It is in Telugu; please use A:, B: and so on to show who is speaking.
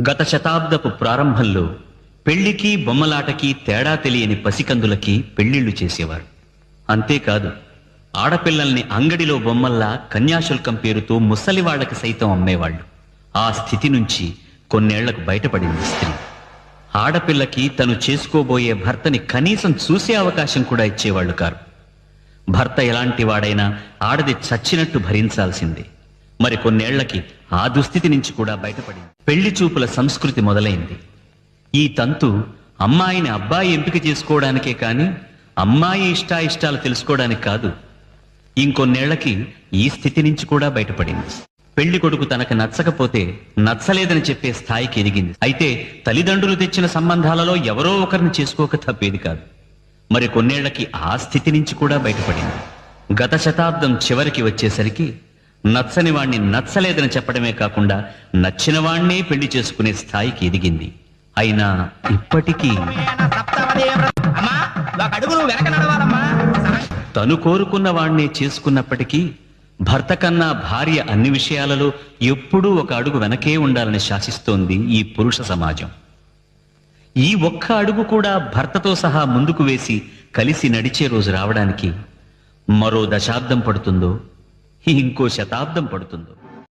A: గత శతాబ్దపు ప్రారంభంలో పెళ్ళికి బొమ్మలాటకి తేడా తెలియని పసికందులకి పెళ్ళిళ్ళు చేసేవారు. అంతేకాదు ఆడపిల్లల్ని అంగడిలో బొమ్మల్లా కన్యాశుల్కం పేరుతో ముసలివాళ్ళకి సైతం అమ్మేవాళ్ళు ఆ స్థితి నుంచి కొన్నేళ్ళకు బయటపడింది స్త్రీ. ఆడపిల్లకి తను చేసుకోబోయే భర్తని కనీసం చూసే అవకాశం కూడా ఇచ్చేవాళ్ళు కారు. భర్త ఎలాంటి వాడైనా ఆడది చచ్చినట్టు భరించాల్సిందే. మరి కొన్నేళ్ళకి ఆ దుస్థితి నుంచి కూడా బయటపడింది. పెళ్ళి చూపుల సంస్కృతి మొదలైంది. ఈ తంతు అమ్మాయిని అబ్బాయి ఎంపిక చేసుకోవడానికే కాని అమ్మాయి ఇష్టాయిష్టాలు తెలుసుకోవడానికి కాదు. ఇంకొన్నేళ్ళకి ఈ స్థితి నుంచి కూడా బయటపడింది. పెళ్ళి కొడుకు తనకు నచ్చకపోతే నచ్చలేదని చెప్పే స్థాయికి ఎదిగింది. అయితే తల్లిదండ్రులు తెచ్చిన సంబంధాలలో ఎవరో ఒకరిని చేసుకోక తప్పేది కాదు. మరి కొన్నేళ్ళకి ఆ స్థితి నుంచి కూడా బయటపడింది. గత శతాబ్దం చివరికి వచ్చేసరికి నచ్చని వాణ్ణి నచ్చలేదని చెప్పడమే కాకుండా నచ్చిన వాణ్ణే పెళ్ళి చేసుకునే స్థాయికి ఎదిగింది. అయినా ఇప్పటికీ తను కోరుకున్న వాణ్ణే చేసుకున్నప్పటికీ భర్త కన్నా భార్య అన్ని విషయాలలో ఎప్పుడూ ఒక అడుగు వెనకే ఉండాలని శాసిస్తోంది ఈ పురుష సమాజం. ఈ ఒక్క అడుగు కూడా భర్తతో సహా ముందుకు వేసి కలిసి నడిచే రోజు రావడానికి మరో దశాబ్దం పడుతుందో ఇంకో శతాబ్దం పడుతుందో.